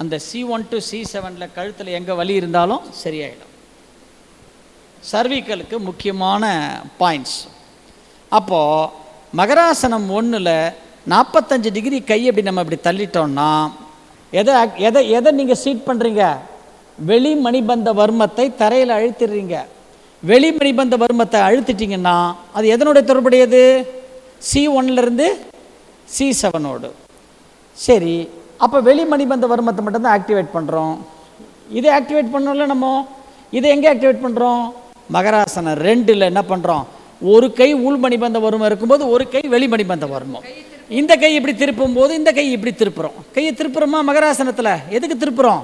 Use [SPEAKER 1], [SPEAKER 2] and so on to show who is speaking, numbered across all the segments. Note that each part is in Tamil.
[SPEAKER 1] அந்த சி ஒன் டு சி செவனில் கழுத்தில் எங்கே வலி இருந்தாலும் சரியாயிடும். சர்விக்கலுக்கு முக்கியமான பாயிண்ட்ஸ் அப்போது மகராசனம் ஒன்றில் நாற்பத்தஞ்சு டிகிரி கை அப்படி நம்ம இப்படி தள்ளிட்டோம்னா எதை எதை எதை நீங்கள் சீட் பண்ணுறீங்க வெளி மணிபந்த வர்மத்தை தரையில் அழுத்திடுறீங்க. வெளி மணிபந்த வர்மத்தை அழுத்திட்டிங்கன்னா அது எதனுடைய தொடர்புடையது? சி ஒன்லேருந்து சி செவனோடு சரி அப்போ வெளி மணிபந்த வர்மத்தை மட்டும்தான் ஆக்டிவேட் பண்ணுறோம் இதை ஆக்டிவேட் பண்ணோம்ல நம்ம? இதை எங்கே ஆக்டிவேட் பண்ணுறோம் மகராசனம் ரெண்டில் என்ன பண்ணுறோம் ஒரு கை உள் மணிபந்த வர்மம் இருக்கும்போது ஒரு கை வெளி மணிபந்த வர்மம். இந்த கை இப்படி திருப்பும் போது இந்த கை இப்படி திருப்புறோம். கையை திருப்புறோமா மகராசனத்தில்? எதுக்கு திருப்புறோம்?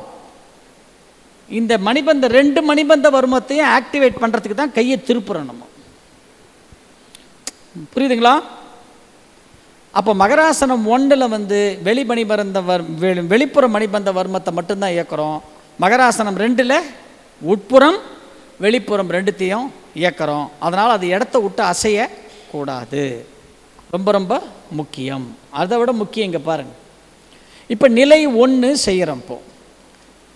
[SPEAKER 1] இந்த மணிபந்த ரெண்டு மணிபந்த வர்மத்தையும் ஆக்டிவேட் பண்ணுறதுக்கு தான் கையை திருப்புறோம் நம்ம. புரியுதுங்களா? அப்போ மகராசனம் ஒன்றில் வந்து வெளிமணிபரந்த வர் வெளி- வெளிப்புற மணிபந்த வர்மத்தை மட்டும்தான் இயக்குறோம். மகராசனம் ரெண்டில் உட்புறம் வெளிப்புறம் ரெண்டுத்தையும் இயக்கிறோம். அதனால் அது இடத்த விட்டு அசையக்கூடாது ரொம்ப ரொம்ப முக்கியம். அதை விட முக்கியம் இங்கே பாருங்கள் இப்போ நிலை ஒன்று செய்கிறோம் இப்போ.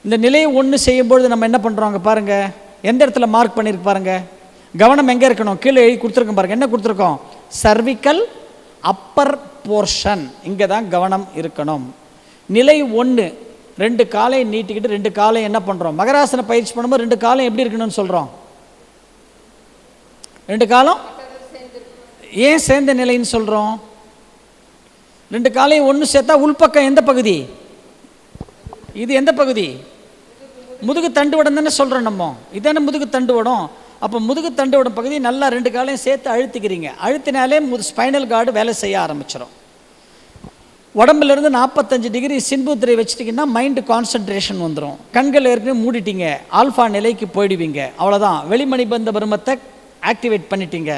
[SPEAKER 1] இந்த நிலை ஒன்று செய்யும்பொழுது நம்ம என்ன பண்ணுறோம் அங்கே பாருங்கள் எந்த இடத்துல மார்க் பண்ணியிருக்கு பாருங்கள் கவனம் எங்கே இருக்கணும்? கீழே எழுதி கொடுத்துருக்கோம் பாருங்க. என்ன கொடுத்துருக்கோம்? சர்விக்கல் அப்பர் போர்ஷன் இங்கே தான் கவனம் இருக்கணும். நிலை ஒன்று ரெண்டு காலையை நீட்டிக்கிட்டு ரெண்டு காலையும் என்ன பண்ணுறோம் மகராசன பயிற்சி பண்ணும்போது ரெண்டு காலம் எப்படி இருக்கணும்னு சொல்கிறோம் ரெண்டு காலம்? ஏன் சேர்ந்த நிலைன்னு சொல்கிறோம் ரெண்டு காலையும் ஒன்று சேர்த்தா உள்பக்கம் எந்த பகுதி? இது எந்த பகுதி? முதுகு தண்டு வடம் தானே சொல்கிறோம் நம்ம. இதான முதுகு தண்டு வடம் அப்போ முதுகு தண்டோட பகுதி நல்லா ரெண்டு காலையும் சேர்த்து அழுத்திக்கிறீங்க. அழுத்தினாலே முது ஸ்பைனல் கார்டு வேலை செய்ய ஆரம்பிச்சிடும் உடம்புலேருந்து நாற்பத்தஞ்சு டிகிரி சின்புத்திரை வச்சுட்டிங்கன்னா மைண்டு கான்சன்ட்ரேஷன் வந்துடும் கண்கள் ஏற்கனவே மூடிட்டீங்க. ஆல்ஃபா நிலைக்கு போயிடுவீங்க. அவ்வளோதான் வெளிமணிபந்த பருமத்தை ஆக்டிவேட் பண்ணிட்டீங்க.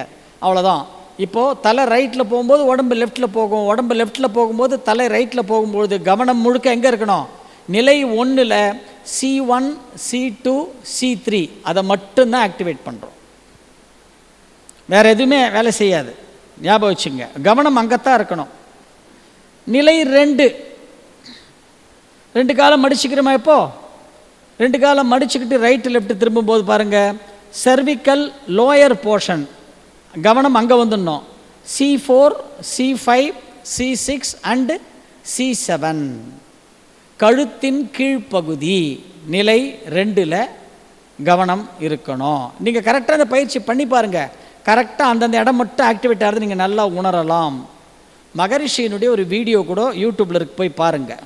[SPEAKER 1] அவ்வளோதான் இப்போது தலை ரைட்டில் போகும்போது உடம்பு லெஃப்ட்டில் போகும். உடம்பு லெஃப்ட்டில் போகும்போது தலை ரைட்டில் போகும்போது கவனம் முழுக்க எங்கே இருக்கணும்? நிலை ஒன்றில் C one C two C three அதை மட்டும்தான் ஆக்டிவேட் பண்ணுறோம் வேறு எதுவுமே வேலை செய்யாது. ஞாபகம் வச்சுங்க. கவனம் அங்கத்தான் இருக்கணும். நிலை ரெண்டு. ரெண்டு காலம் மடிச்சுக்கிறோமா இப்போ ரெண்டு காலம் மடிச்சுக்கிட்டு ரைட்டு லெஃப்ட் திரும்பும்போது பாருங்கள் சர்விக்கல் லோயர் போர்ஷன் கவனம் அங்கே வந்துடணும். C four C five C six and C seven கழுத்தின் கீழ்ப்பகுதி நிலை ரெண்டில் கவனம் இருக்கணும். நீங்கள் கரெக்டாக அந்த பயிற்சி பண்ணி பாருங்கள் கரெக்டாக அந்தந்த இடம் மட்டும் ஆக்டிவேட் ஆகிறது நீங்கள் நல்லா உணரலாம். மகரிஷியினுடைய ஒரு வீடியோ கூட யூடியூப்பில் இருக்கு போய் பாருங்கள்